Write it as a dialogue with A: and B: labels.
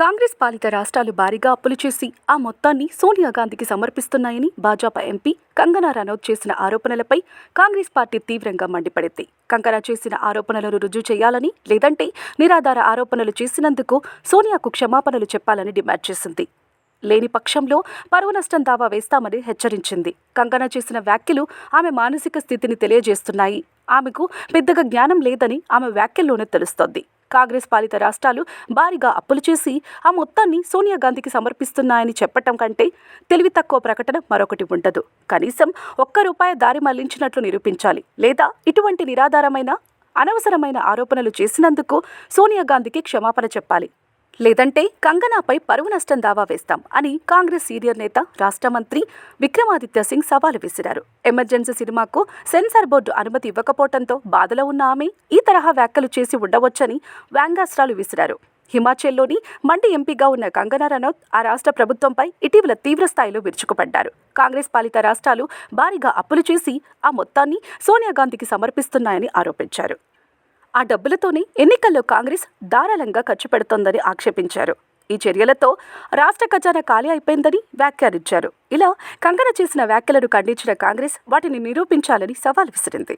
A: కాంగ్రెస్ పాలిత రాష్ట్రాలు భారీగా అప్పులు చేసి ఆ మొత్తాన్ని సోనియా గాంధీకి సమర్పిస్తున్నాయని భాజపా ఎంపీ కంగనా రనౌత్ చేసిన ఆరోపణలపై కాంగ్రెస్ పార్టీ తీవ్రంగా మండిపడింది. కంగనా చేసిన ఆరోపణలను రుజువు చేయాలని లేదంటే నిరాధార ఆరోపణలు చేసినందుకు సోనియాకు క్షమాపణలు చెప్పాలని డిమాండ్ చేసింది. లేని పక్షంలో పరువు నష్టం దావా వేస్తామని హెచ్చరించింది. కంగనా చేసిన వ్యాఖ్యలు ఆమె మానసిక స్థితిని తెలియజేస్తున్నాయి. ఆమెకు పెద్దగా జ్ఞానం లేదని ఆమె వ్యాఖ్యల్లోనే తెలుస్తోంది. కాంగ్రెస్ పాలిత రాష్ట్రాలు భారీగా అప్పులు చేసి ఆ మొత్తాన్ని సోనియా గాంధీకి సమర్పిస్తున్నాయని చెప్పటం కంటే తెలివి తక్కువ ప్రకటన మరొకటి ఉండదు. కనీసం ఒక్క రూపాయి దారి మళ్ళించినట్లు నిరూపించాలి. లేదా ఇటువంటి నిరాధారమైన అనవసరమైన ఆరోపణలు చేసినందుకు సోనియా గాంధీకి క్షమాపణ చెప్పాలి. లేదంటే కంగనాపై పరువు నష్టం దావా వేస్తాం అని కాంగ్రెస్ సీనియర్ నేత రాష్ట్ర మంత్రి విక్రమాదిత్య సింగ్ సవాలు విసిరారు. ఎమర్జెన్సీ సినిమాకు సెన్సార్ బోర్డు అనుమతి ఇవ్వకపోవడంతో బాధలో ఉన్న ఆమె ఈ తరహా వ్యాఖ్యలు చేసి ఉండవచ్చని వ్యాంగాస్త్రాలు విసిరారు. హిమాచల్లోని మండి ఎంపీగా ఉన్న కంగనా రనౌత్ ఆ రాష్ట్ర ప్రభుత్వంపై ఇటీవల తీవ్రస్థాయిలో విరుచుకుపడ్డారు. కాంగ్రెస్ పాలిత రాష్ట్రాలు భారీగా అప్పులు చేసి ఆ మొత్తాన్ని సోనియా గాంధీకి సమర్పిస్తున్నాయని ఆరోపించారు. ఆ డబ్బులతోనే ఎన్నికల్లో కాంగ్రెస్ ధారాళంగా ఖర్చు పెడుతోందని ఆక్షేపించారు. ఈ చర్యలతో రాష్ట్ర ఖజానా ఖాళీ అయిపోయిందని వ్యాఖ్యానించారు. ఇలా కంగన చేసిన వ్యాఖ్యలను ఖండించిన కాంగ్రెస్ వాటిని నిరూపించాలని సవాల్ విసిరింది.